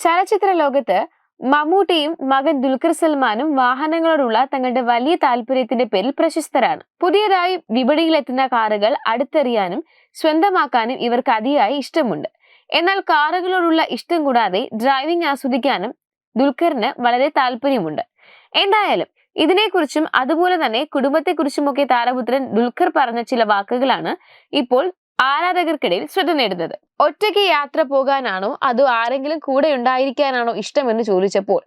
ചലച്ചിത്ര ലോകത്ത് മമ്മൂട്ടിയും മകൻ ദുൽഖർ സൽമാനും വാഹനങ്ങളോടുള്ള തങ്ങളുടെ വലിയ താല്പര്യത്തിന്റെ പേരിൽ പ്രശസ്തരാണ്. പുതിയതായി വിപണിയിലെത്തുന്ന കാറുകൾ അടുത്തെറിയാനും സ്വന്തമാക്കാനും ഇവർക്ക് അതിയായി ഇഷ്ടമുണ്ട്. എന്നാൽ കാറുകളോടുള്ള ഇഷ്ടം കൂടാതെ ഡ്രൈവിംഗ് ആസ്വദിക്കാനും ദുൽഖറിന് വളരെ താല്പര്യമുണ്ട്. എന്തായാലും ഇതിനെക്കുറിച്ചും അതുപോലെ തന്നെ കുടുംബത്തെക്കുറിച്ചുമൊക്കെ താരപുത്രൻ ദുൽഖർ പറഞ്ഞ ചില വാക്കുകളാണ് ഇപ്പോൾ ആരാധകർക്കിടയിൽ ശ്രദ്ധ നേടുന്നത്. ഒറ്റയ്ക്ക് യാത്ര പോകാനാണോ അതോ ആരെങ്കിലും കൂടെ ഉണ്ടായിരിക്കാനാണോ ഇഷ്ടമെന്ന് ചോദിച്ചപ്പോൾ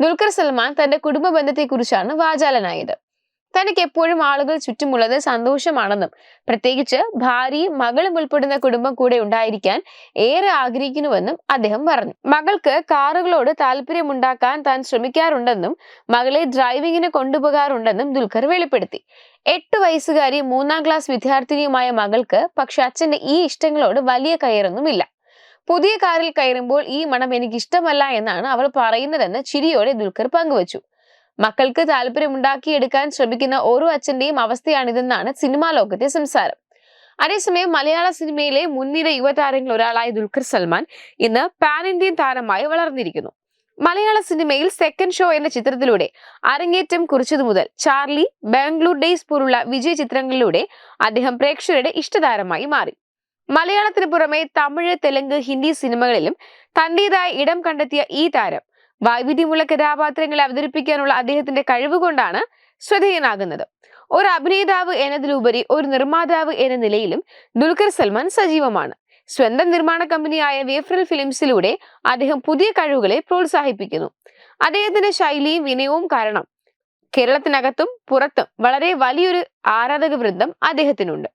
ദുൽഖർ സൽമാൻ തന്റെ കുടുംബ ബന്ധത്തെക്കുറിച്ചാണ് വാചാലനായത്. തനിക്ക് എപ്പോഴും ആളുകൾ ചുറ്റുമുള്ളത് സന്തോഷമാണെന്നും പ്രത്യേകിച്ച് ഭാര്യയും മകളും ഉൾപ്പെടുന്ന കുടുംബം കൂടെ ഉണ്ടായിരിക്കാൻ ഏറെ ആഗ്രഹിക്കുന്നുവെന്നും അദ്ദേഹം പറഞ്ഞു. മകൾക്ക് കാറുകളോട് താല്പര്യമുണ്ടാക്കാൻ താൻ ശ്രമിക്കാറുണ്ടെന്നും മകളെ ഡ്രൈവിംഗിന് കൊണ്ടുപോകാറുണ്ടെന്നും ദുൽഖർ വെളിപ്പെടുത്തി. എട്ട് വയസ്സുകാരി മൂന്നാം ക്ലാസ് വിദ്യാർത്ഥിനിയുമായ മകൾക്ക് പക്ഷെ അച്ഛന്റെ ഈ ഇഷ്ടങ്ങളോട് വലിയ കയറൊന്നുമില്ല. പുതിയ കാറിൽ കയറുമ്പോൾ ഈ മണം എനിക്ക് ഇഷ്ടമല്ല എന്നാണ് അവൾ പറയുന്നതെന്ന് ചിരിയോടെ ദുൽഖർ പങ്കുവച്ചു. മക്കൾക്ക് താല്പര്യമുണ്ടാക്കിയെടുക്കാൻ ശ്രമിക്കുന്ന ഓരോ അച്ഛന്റെയും അവസ്ഥയാണിതെന്നാണ് സിനിമാ ലോകത്തെ സംസാരം. അതേസമയം മലയാള സിനിമയിലെ മുൻനിര യുവതാരങ്ങളിൽ ഒരാളായ ദുൽഖർ സൽമാൻ ഇന്ന് പാൻ ഇന്ത്യൻ താരമായി വളർന്നിരിക്കുന്നു. മലയാള സിനിമയിൽ സെക്കൻഡ് ഷോ എന്ന ചിത്രത്തിലൂടെ അരങ്ങേറ്റം കുറിച്ചതു മുതൽ ചാർലി ബാംഗ്ലൂർ ഡേയ്സ് പോലുള്ള വിജയ ചിത്രങ്ങളിലൂടെ അദ്ദേഹം പ്രേക്ഷകരുടെ ഇഷ്ടതാരമായി മാറി. മലയാളത്തിന് പുറമെ തമിഴ് തെലുങ്ക് ഹിന്ദി സിനിമകളിലും തന്റേതായ ഇടം കണ്ടെത്തിയ ഈ താരം വൈവിധ്യമുള്ള കഥാപാത്രങ്ങളെ അവതരിപ്പിക്കാനുള്ള അദ്ദേഹത്തിന്റെ കഴിവുകൊണ്ടാണ് ശ്രദ്ധേയനാകുന്നത് ഒരു അഭിനേതാവ് എന്നതിലുപരി ഒരു നിർമ്മാതാവ് എന്ന നിലയിലും ദുൽഖർ സൽമാൻ സജീവമാണ്. സ്വന്തം നിർമ്മാണ കമ്പനിയായ വേഫ്രൽ ഫിലിംസിലൂടെ അദ്ദേഹം പുതിയ കഴിവുകളെ പ്രോത്സാഹിപ്പിക്കുന്നു. അദ്ദേഹത്തിന്റെ ശൈലിയും വിനയവും കാരണം കേരളത്തിനകത്തും പുറത്തും വളരെ വലിയൊരു ആരാധക വൃന്ദം അദ്ദേഹത്തിനുണ്ട്.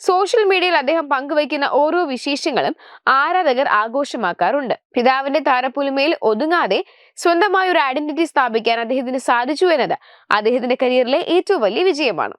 സോഷ്യൽ മീഡിയയിൽ അദ്ദേഹം പങ്കുവയ്ക്കുന്ന ഓരോ വിശേഷങ്ങളും ആരാധകർ ആഘോഷമാക്കാറുണ്ട്. പിതാവിന്റെ താരപ്പുലിമയിൽ ഒതുങ്ങാതെ സ്വന്തമായ ഒരു ഐഡന്റിറ്റി സ്ഥാപിക്കാൻ അദ്ദേഹത്തിന് സാധിച്ചു എന്നത് അദ്ദേഹത്തിന്റെ കരിയറിലെ ഏറ്റവും വലിയ വിജയമാണ്.